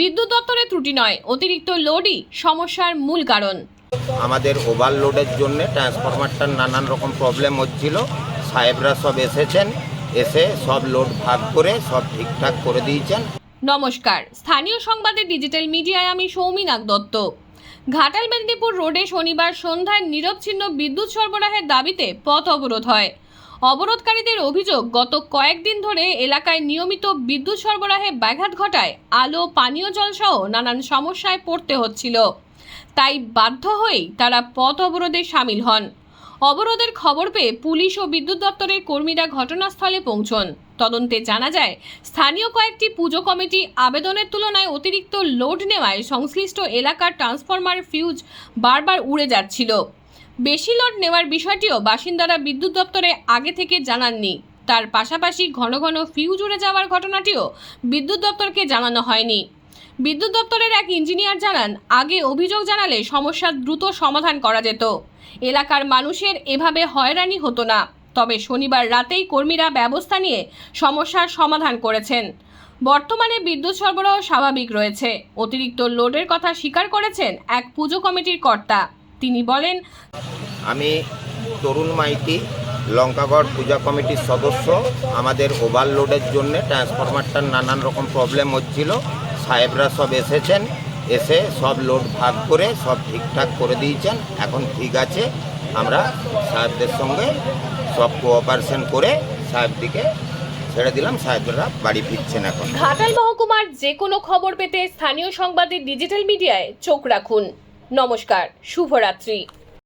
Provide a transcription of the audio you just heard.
বিদ্যুৎ দপ্তরের ত্রুটি নয় অতিরিক্ত লোডই সমস্যার মূল কারণ। আমাদের ওভারলোডের জন্য ট্রান্সফরমারটার নানান রকম প্রবলেম হচ্ছিল। সাহেবরা সব এসেছেন এসে সব লোড ভাগ করে সব ঠিকঠাক করে দিয়েছেন। নমস্কার। স্থানীয় সংবাদে ডিজিটাল মিডিয়ায় আমি সৌমিনাক দত্ত। ঘাটাল মেদিনীপুর রোডে শনিবার সন্ধ্যায় নিরবচ্ছিন্ন বিদ্যুৎ সরবরাহের দাবিতে পথ অবরোধ হয়। অবরোধকারীদের অভিযোগ, গত কয়েকদিন ধরে এলাকায় নিয়মিত বিদ্যুৎ সরবরাহে ব্যাঘাত ঘটায়, আলো, পানীয় জল সহ নানান সমস্যায় পড়তে হচ্ছিল। তাই বাধ্য হয়েই তারা পথ অবরোধে সামিল হন। অবরোধের খবর পেয়ে পুলিশ ও বিদ্যুৎ দপ্তরের কর্মীরা ঘটনাস্থলে পৌঁছন। তদন্তে জানা যায়, স্থানীয় কয়েকটি পুজো কমিটি আবেদনের তুলনায় অতিরিক্ত লোড নেওয়ায় সংশ্লিষ্ট এলাকার ট্রান্সফরমার ফিউজ বারবার উড়ে যাচ্ছিল। বেশি লোড নেওয়ার বিষয়টিও বাসিন্দারা বিদ্যুৎ দপ্তরে আগে থেকে জানাননি। তার পাশাপাশি ঘন ঘন ফিউজ উড়ে যাওয়ার ঘটনাটিও বিদ্যুৎ দপ্তরকে জানানো হয়নি। বিদ্যুৎ দপ্তরের এক ইঞ্জিনিয়ার জানান, আগে অভিযোগ জানালে সমস্যার দ্রুত সমাধান করা যেত। এলাকার মানুষের এভাবে হয়রানি হতো না। তবে শনিবার রাতেই কর্মীরা ব্যবস্থা নিয়ে সমস্যার সমাধান করেছেন। বর্তমানে বিদ্যুৎ সরবরাহ স্বাভাবিক রয়েছে। অতিরিক্ত লোডের কথা স্বীকার করেছেন এক পুজো কমিটির কর্তা। তিনি বলেন আমি তরুণ মাইতি লঙ্কাগড় পূজা কমিটির সদস্য। আমাদের ওভারলোডের জন্য ট্রান্সফরমারটার নানান রকম প্রবলেম হচ্ছিল। সাহেবরা সব এসেছেন এসে সব লোড ভাগ করে সব ঠিকঠাক করে দিয়েছেন। এখন ঠিক আছে আমরা সাহেবদের সঙ্গে সব কোঅপারেশন করে সাহেবদিকে ছেড়ে দিলাম। সাহেবরা বাড়ি ফিরছেন এখন। ঘাটাল মহকুমার যে কোনো খবর পেতে স্থানীয় সংবাদের ডিজিটাল মিডিয়ায় চোখ রাখুন। নমস্কার শুভরাত্রি।